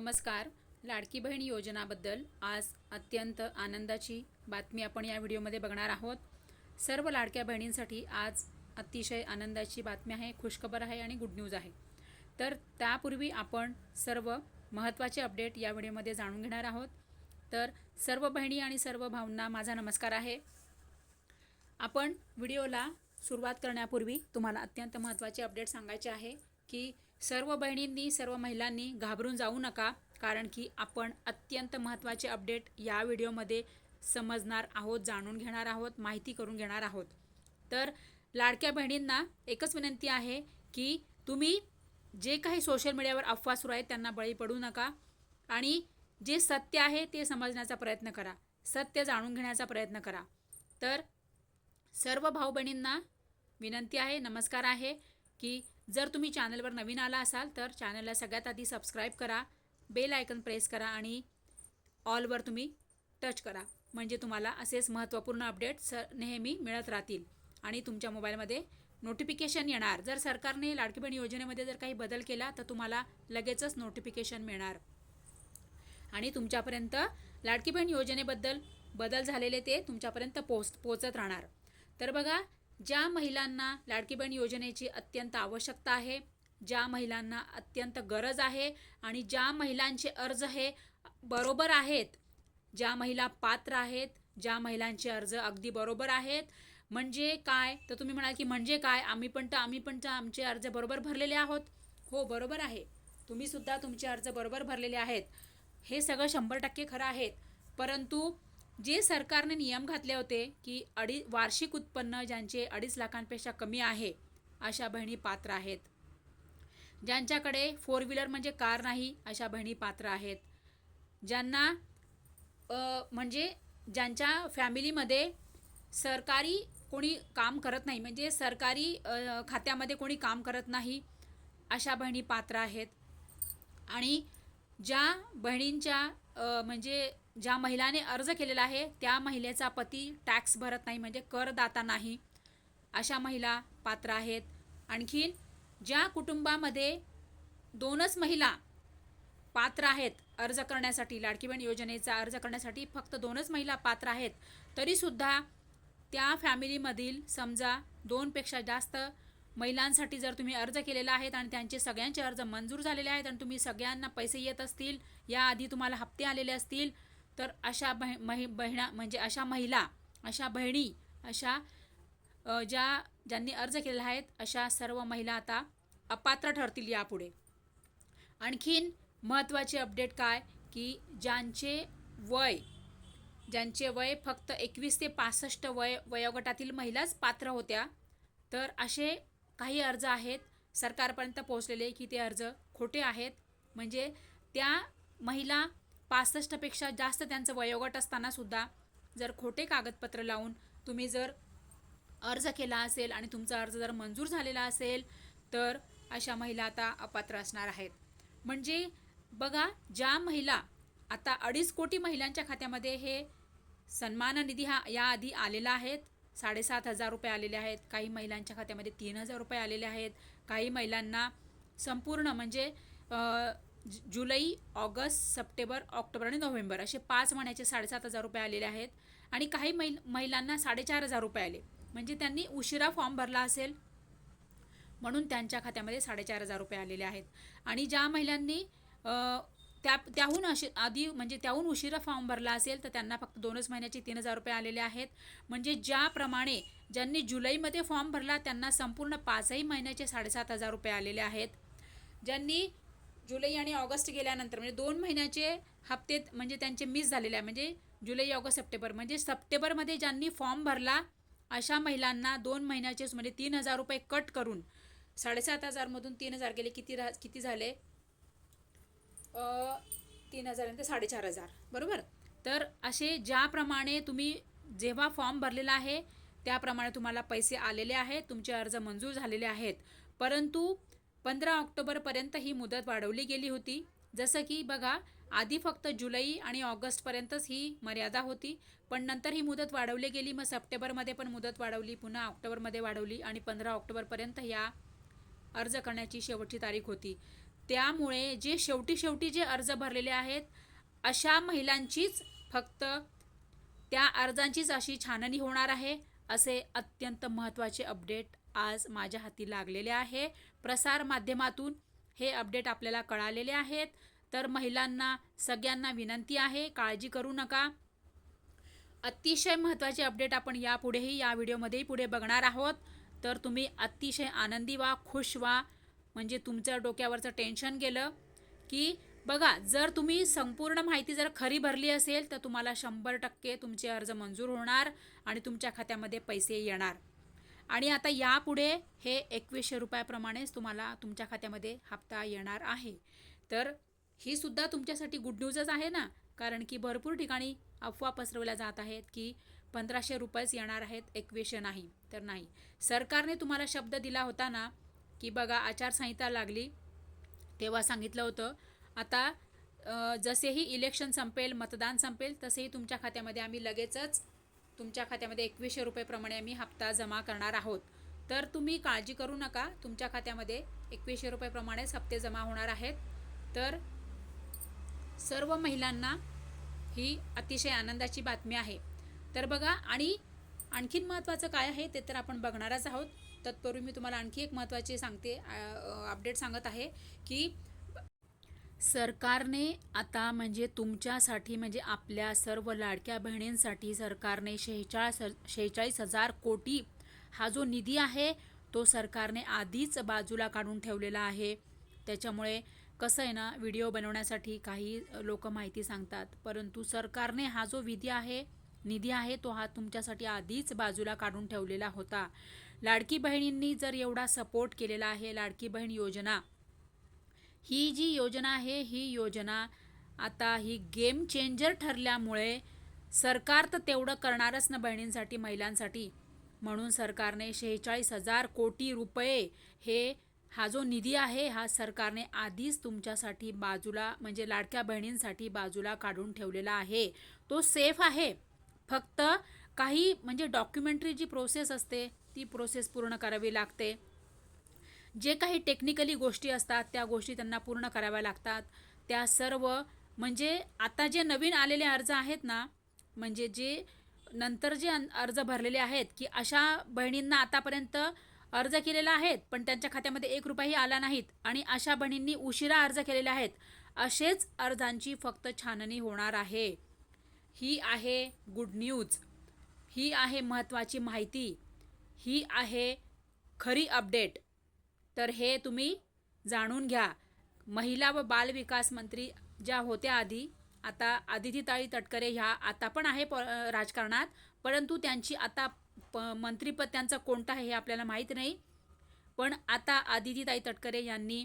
नमस्कार. लाडकी बहीण योजनाबद्दल आज अत्यंत आनंदाची बातमी आपण या व्हिडिओमध्ये बघणार आहोत. सर्व लाडक्या बहिणींसाठी आज अतिशय आनंदाची बातमी आहे खुशखबर आहे आणि गुड न्यूज आहे. तर त्यापूर्वी आपण सर्व महत्त्वाचे अपडेट या व्हिडिओमध्ये जाणून घेणार आहोत. तर सर्व बहिणी आणि सर्व भाऊंना माझा नमस्कार आहे. आपण व्हिडिओला सुरुवात करण्यापूर्वी तुम्हाला अत्यंत महत्त्वाचे अपडेट सांगायचे आहे की सर्व बहिणींनी सर्व महिलांनी घाबरून जाऊ नका कारण की आपण अत्यंत महत्त्वाचे अपडेट या व्हिडिओमध्ये समजणार आहोत जाणून घेणार आहोत माहिती करून घेणार आहोत. तर लाडक्या बहिणींना एकच विनंती आहे की तुम्ही जे काही सोशल मीडियावर अफवा सुरू आहेत त्यांना बळी पडू नका आणि जे सत्य आहे ते समजण्याचा प्रयत्न करा. सत्य जाणून घेण्याचा प्रयत्न करा. तर सर्व भाऊ बहिणींना विनंती आहे नमस्कार आहे की जर तुम्ही चॅनलवर नवीन आला असाल तर चॅनलला सगळ्यात आधी सबस्क्राईब करा बेल आयकन प्रेस करा आणि ऑलवर तुम्ही टच करा. म्हणजे तुम्हाला असेच महत्त्वपूर्ण अपडेट स नेहमी मिळत राहतील आणि तुमच्या मोबाईलमध्ये नोटिफिकेशन येणार. जर सरकारने लाडकी बहीण योजनेमध्ये जर काही बदल केला तर तुम्हाला लगेचच नोटिफिकेशन मिळणार. आणि तुमच्यापर्यंत लाडकी बहीण योजनेबद्दल बदल झालेले ते तुमच्यापर्यंत पोच पोचत राहणार. तर बघा ज्या महिलांना लाडकी बहीण योजनेची अत्यंत आवश्यकता आहे ज्या महिलांना अत्यंत गरज आहे आणि ज्या महिलांचे अर्ज हे बरोबर आहेत ज्या महिला पात्र आहेत ज्या महिलांचे अर्ज अगदी बरोबर आहेत म्हणजे काय? तर तुम्ही म्हणाल की म्हणजे काय? आम्ही पण तर आम्ही पण तर आमचे अर्ज बरोबर भरलेले आहोत. हो बरोबर आहे. तुम्हीसुद्धा तुमचे अर्ज बरोबर भरलेले आहेत. हे सगळं शंभर टक्के खरं आहेत. परंतु जे सरकारने नियम घातले होते की अडी वार्षिक उत्पन्न ज्यांचे अडीच लाखांपेक्षा कमी आहे अशा बहिणी पात्र आहेत. ज्यांच्याकडे फोर व्हीलर म्हणजे कार नाही अशा बहिणी पात्र आहेत. ज्यांना म्हणजे ज्यांच्या फॅमिलीमध्ये सरकारी कोणी काम करत नाही म्हणजे सरकारी खात्यामध्ये कोणी काम करत नाही अशा बहिणी पात्र आहेत. आणि ज्या बहिणींच्या म्हणजे ज्या महिलाने अर्ज केलेला आहे त्या महिलेचा पती टॅक्स भरत नाही म्हणजे करदाता नाही. अशा महिला पात्र आहेत. आणखीन ज्या कुटुंबामध्ये दोनच महिला पात्र आहेत अर्ज करण्यासाठी लाडकी बहीण योजनेचा अर्ज करण्यासाठी फक्त दोनच महिला पात्र आहेत तरीसुद्धा त्या फॅमिलीमधील समजा दोनपेक्षा जास्त महिलांसाठी जर तुम्ही अर्ज केलेला आहेत आणि त्यांचे सगळ्यांचे अर्ज मंजूर झालेले आहेत आणि तुम्ही सगळ्यांना पैसे येत असतील याआधी तुम्हाला हप्ते आलेले असतील तर अशा बह महि बहिणा म्हणजे अशा महिला अशा बहिणी अशा ज्या ज्यांनी अर्ज केलेला आहेत अशा सर्व महिला आता अपात्र ठरतील यापुढे. आणखीन महत्त्वाचे अपडेट काय? की ज्यांचे वय ज्यांचे वय फक्त एकवीस ते पासष्ट वय वयोगटातील महिलाच पात्र होत्या तर असे काही अर्ज आहेत सरकारपर्यंत पोहोचलेले की ते अर्ज खोटे आहेत. म्हणजे त्या महिला पासष्टपेक्षा जास्त त्यांचं वयोगट असतानासुद्धा जर खोटे कागदपत्र लावून तुम्ही जर अर्ज केला असेल आणि तुमचा अर्ज जर मंजूर झालेला असेल तर अशा महिला आता अपात्र असणार आहेत. म्हणजे बघा ज्या महिला आता अडीच कोटी महिलांच्या खात्यामध्ये हे सन्मान निधी हा याआधी आलेला आहेत साडेसात हजार रुपये आलेले आहेत काही महिलांच्या खात्यामध्ये तीन हजार रुपये आलेले आहेत काही महिलांना संपूर्ण म्हणजे जुलै ऑगस्ट सप्टेंबर ऑक्टोबर आणि नोव्हेंबर असे पाच महिन्याचे साडेसात हजार रुपये आलेले आहेत आणि काही महिल महिलांना साडेचार हजार रुपये आले. म्हणजे त्यांनी उशिरा फॉर्म भरला असेल म्हणून त्यांच्या खात्यामध्ये साडेचार हजार रुपये आलेले आहेत. आणि ज्या महिलांनी त्या त्याहून अशी आधी म्हणजे त्याहून उशिरा फॉर्म भरला असेल तर त्यांना फक्त दोनच महिन्याचे तीन हजार रुपये आलेले आहेत. म्हणजे ज्याप्रमाणे ज्यांनी जुलैमध्ये फॉर्म भरला त्यांना संपूर्ण पाचही महिन्याचे साडेसात हजार रुपये आलेले आहेत. ज्यांनी जुलै आणि ऑगस्ट गेल्यानंतर म्हणजे दोन महिन्याचे हप्ते म्हणजे त्यांचे मिस झालेले आहे. म्हणजे जुलै ऑगस्ट सप्टेंबर. म्हणजे सप्टेंबरमध्ये ज्यांनी फॉर्म भरला अशा महिलांना दोन महिन्याचेच म्हणजे तीन हजार रुपये कट करून साडेसात हजारमधून तीन हजार गेले. किती रा किती झाले? तीन हजारानंतर साडेचार हजार. बरोबर? तर असे ज्याप्रमाणे तुम्ही जेव्हा फॉर्म भरलेला आहे त्याप्रमाणे तुम्हाला पैसे आलेले आहेत. तुमचे अर्ज मंजूर झालेले आहेत. परंतु पंधरा ऑक्टोबरपर्यंत ही मुदत वाढवली गेली होती. जसं की बघा आधी फक्त जुलै आणि ऑगस्टपर्यंतच ही मर्यादा होती. पण नंतर ही मुदत वाढवली गेली. मग सप्टेंबरमध्ये पण मुदत वाढवली पुन्हा ऑक्टोबरमध्ये वाढवली आणि पंधरा ऑक्टोबरपर्यंत या अर्ज करण्याची शेवटची तारीख होती. त्यामुळे जे शेवटी शेवटी जे अर्ज भरलेले आहेत अशा महिलांचीच फक्त त्या अर्जांचीच अशी छाननी होणार आहे असे अत्यंत महत्त्वाचे अपडेट आज माझ्या हाती लागलेले आहे. प्रसार माध्यमातून हे अपडेट आपल्याला कळालेले आहेत. तर महिलांना सगळ्यांना विनंती आहे काळजी करू नका. अतिशय महत्त्वाचे अपडेट आपण यापुढेही या व्हिडिओमध्येही पुढे बघणार आहोत. तर तुम्ही अतिशय आनंदी व्हा खुश व्हा. म्हणजे तुमचं डोक्यावरचं टेन्शन गेलं की बघा जर तुम्ही संपूर्ण माहिती जर खरी भरली असेल तर तुम्हाला शंभर टक्के तुमचे अर्ज मंजूर होणार आणि तुमच्या खात्यामध्ये पैसे येणार. आणि आता यापुढे हे एकवीसशे रुपयाप्रमाणेच तुम्हाला तुमच्या खात्यामध्ये हप्ता येणार आहे. तर ही सुद्धा तुमच्यासाठी गुड न्यूजच आहे ना? कारण की भरपूर ठिकाणी अफवा पसरवल्या जात आहेत की पंधराशे रुपयेच येणार आहेत एकवीसशे नाही. तर नाही. सरकारने तुम्हाला शब्द दिला होता ना की बघा आचारसंहिता लागली. तेव्हा सांगितलं होतं आता जसेही इलेक्शन संपेल मतदान संपेल तसेही तुमच्या खात्यामध्ये आम्ही लगेचच तुमच्या खात्यामध्ये एकवीसशे रुपयेप्रमाणे आम्ही हप्ता जमा करणार आहोत. तर तुम्ही काळजी करू नका. तुमच्या खात्यामध्ये एकवीसशे रुपयेप्रमाणेच हप्ते जमा होणार आहेत. तर सर्व महिलांना ही अतिशय आनंदाची बातमी आहे. तर बघा आणि आणखीन महत्त्वाचं काय आहे ते तर आपण बघणारच आहोत. तत्पूर्वी मी तुम्हाला आणखी एक महत्त्वाची सांगते अपडेट सांगत आहे की सरकारने आता म्हणजे तुमच्यासाठी म्हणजे आपल्या सर्व लाडक्या बहिणींसाठी सरकारने शेहेचाळीस शेहेचाळीस हजार कोटी हा जो निधी आहे तो सरकारने आधीच बाजूला काढून ठेवलेला आहे. त्याच्यामुळे कसं आहे ना व्हिडिओ बनवण्यासाठी काही लोक माहिती सांगतात परंतु सरकारने हा जो विधी आहे निधी आहे तो हा तुमच्यासाठी आधीच बाजूला काढून ठेवलेला होता. लाडकी बहिणींनी जर एवढा सपोर्ट केलेला आहे लाडकी बहीण योजना ही जी योजना आहे ही योजना आता ही गेम चेंजर ठरल्यामुळे सरकार तर तेवढं करणारच ना बहिणींसाठी महिलांसाठी. म्हणून सरकारने शेहेचाळीस हजार कोटी रुपये हे हा जो निधी आहे हा सरकारने आधीच तुमच्यासाठी बाजूला म्हणजे लाडक्या बहिणींसाठी बाजूला काढून ठेवलेला आहे. तो सेफ आहे. फक्त काही म्हणजे डॉक्युमेंटरी जी प्रोसेस असते ती प्रोसेस पूर्ण करावी लागते. जे काही टेक्निकली गोष्टी असतात त्या गोष्टी त्यांना पूर्ण कराव्या लागतात. त्या सर्व म्हणजे आता जे नवीन आलेले अर्ज आहेत ना म्हणजे जे नंतर जे अर्ज भरलेले आहेत की अशा बहिणींना आतापर्यंत अर्ज केलेला आहेत पण त्यांच्या खात्यामध्ये एक रुपयाही आला नाहीत आणि अशा बहिणींनी उशिरा अर्ज केलेले आहेत असेच अर्जांची फक्त छाननी होणार आहे. ही आहे गुड न्यूज ही आहे महत्त्वाची माहिती. ही आहे खरी अपडेट तर हे तुम्ही जाणून घ्या. महिला व बाल विकास मंत्री ज्या होत्या आधी आता आदितीताई तटकरे ह्या आता पण आहे प राजकारणात परंतु त्यांची आता प मंत्रीपद त्यांचं कोणतं आहे हे आपल्याला माहीत नाही. पण आता आदितीताई तटकरे यांनी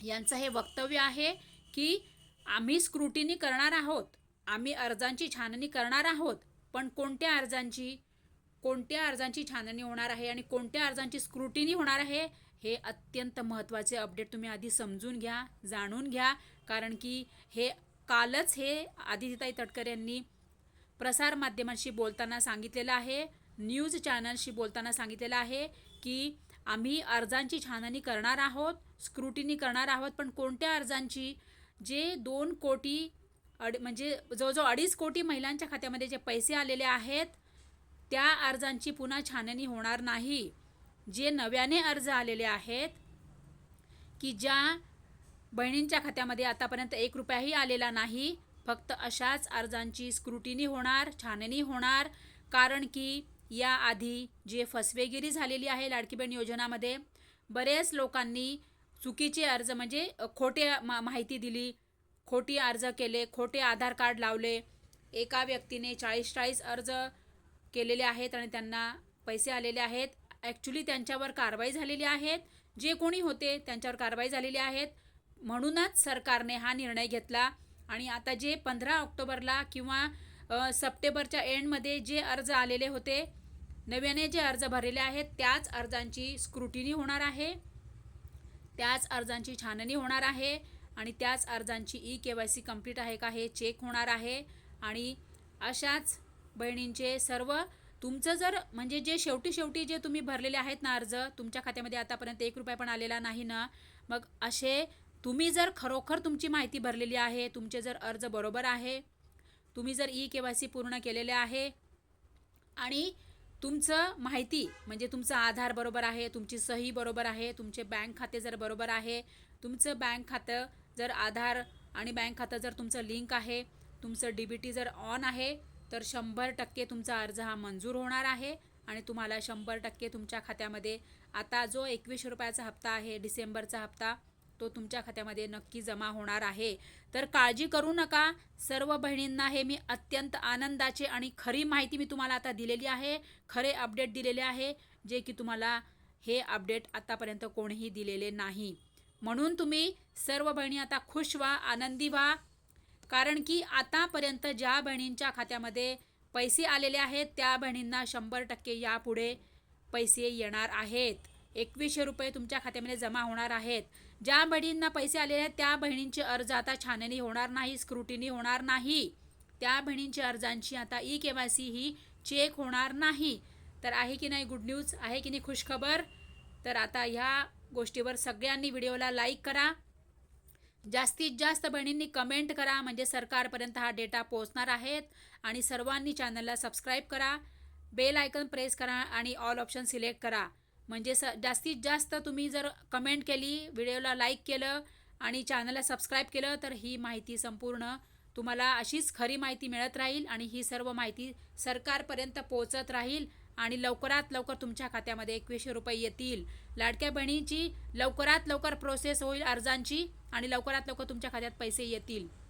यांचं हे वक्तव्य आहे की आम्ही स्क्रुटिनी करणार आहोत आम्ही अर्जांची छाननी करणार आहोत पण कोणत्या अर्जांची कोणत्या अर्जांची छाननी होणार आहे आणि कोणत्या अर्जांची स्क्रुटिनी होणार आहे हे अत्यंत महत्त्वाचे अपडेट तुम्ही आधी समजून घ्या जाणून घ्या. कारण की हे कालच हे आदितीताई तटकर यांनी प्रसारमाध्यमांशी बोलताना सांगितलेलं आहे न्यूज चॅनलशी बोलताना सांगितलेलं आहे की आम्ही अर्जांची छाननी करणार आहोत स्क्रुटिनी करणार आहोत पण कोणत्या अर्जांची? जे दोन कोटी अड म्हणजे जवळजवळ अडीच कोटी महिलांच्या खात्यामध्ये जे पैसे आलेले आहेत त्या अर्जांची पुन्हा छाननी होणार नाही. जे नव्याने अर्ज आलेले आहेत की ज्या बहिणींच्या खात्यामध्ये आतापर्यंत एक रुपयाही आलेला नाही फक्त अशाच अर्जांची स्क्रुटिनी होणार छाननी होणार. कारण की याआधी जे फसवेगिरी झालेली आहे लाडकी बहीण योजनामध्ये बरेच लोकांनी चुकीचे अर्ज म्हणजे खोटे मा माहिती दिली खोटी अर्ज केले खोटे आधार कार्ड लावले. एका व्यक्तीने चाळीस चाळीस अर्ज केलेले आहेत आणि त्यांना पैसे आलेले आहेत. ॲक्च्युली त्यांच्यावर कारवाई झालेली आहेत. जे कोणी होते त्यांच्यावर कारवाई झालेली आहेत. म्हणूनच सरकारने हा निर्णय घेतला आणि आता जे पंधरा ऑक्टोबरला किंवा सप्टेंबरच्या एंडमध्ये जे अर्ज आलेले होते नव्याने जे अर्ज भरलेले आहेत त्याच अर्जांची स्क्रुटिनी होणार आहे. त्याच अर्जांची छाननी होणार आहे आणि त्याच अर्जांची E K Y C complete आहे का हे चेक होणार आहे. आणि अशाच बहिणींचे सर्व तुमचं जर म्हणजे जे शेवटी शेवटी जे तुम्ही भरलेले आहेत ना अर्ज तुमच्या खात्यामध्ये आतापर्यंत एक रुपया पण आलेला नाही ना मग असे तुम्ही जर खरोखर तुमची माहिती भरलेली आहे तुमचे जर अर्ज बरोबर आहे तुम्ही जर ई के वाय सी पूर्ण केलेले आहे आणि तुमचं माहिती म्हणजे तुमचं आधार बरोबर आहे तुमची सही बरोबर आहे तुमचे बँक खाते जर बरोबर आहे तुमचं बँक खातं जर आधार आणि बँक खातं जर तुमचं लिंक आहे तुमचं डी बी टी जर ऑन आहे तर शंभर टक्के तुमचा अर्ज हा मंजूर होणार आहे आणि तुम्हाला शंभर टक्के तुमच्या खात्यामध्ये आता जो एकवीसशे रुपयाचा हप्ता आहे डिसेंबरचा हप्ता तो तुमच्या खात्यामध्ये नक्की जमा होणार आहे. तर काळजी करू नका. सर्व बहिणींना हे मी अत्यंत आनंदाचे आणि खरी माहिती मी तुम्हाला आता दिलेली आहे. खरे अपडेट दिलेले आहे जे की तुम्हाला हे अपडेट आतापर्यंत कोणीही दिलेले नाही. म्हणून तुम्ही सर्व बहिणी आता खुश व्हा आनंदी व्हा. कारण की आतापर्यंत ज्या बहिणींच्या खात्यामध्ये पैसे आलेले आहेत त्या बहिणींना शंभर टक्के यापुढे पैसे येणार आहेत. एकवीसशे रुपये तुमच्या खात्यामध्ये जमा होणार आहेत. ज्या बहिणींना पैसे आलेले आहेत त्या बहिणींचे अर्ज आता छाननी होणार नाही स्क्रुटिनी होणार नाही. त्या बहिणींच्या अर्जांची आता ई के वाय सी ही चेक होणार नाही. तर आहे की नाही गुड न्यूज आहे की नाही खुशखबर? तर आता ह्या गोष्टीवर सगळ्यांनी व्हिडिओला लाईक करा. जास्तीत जास्त बहिणींनी कमेंट करा म्हणजे सरकारपर्यंत हा डेटा पोहोचणार आहेत. आणि सर्वांनी चॅनलला सबस्क्राईब करा बेल आयकन प्रेस करा आणि ऑल ऑप्शन सिलेक्ट करा. म्हणजे स जास्तीत जास्त तुम्ही जर कमेंट केली व्हिडिओला लाईक केलं आणि चॅनलला सबस्क्राईब केलं तर ही माहिती संपूर्ण तुम्हाला अशीच खरी माहिती मिळत राहील आणि ही सर्व माहिती सरकारपर्यंत पोहोचत राहील. आणि लवकरात लवकर तुमच्या खात्यामध्ये एकवीसशे रुपये येतील. लाडक्या बहिणीची लवकरात लवकर प्रोसेस होईल अर्जांची आणि लवकरात लवकर तुमच्या खात्यात पैसे येतील.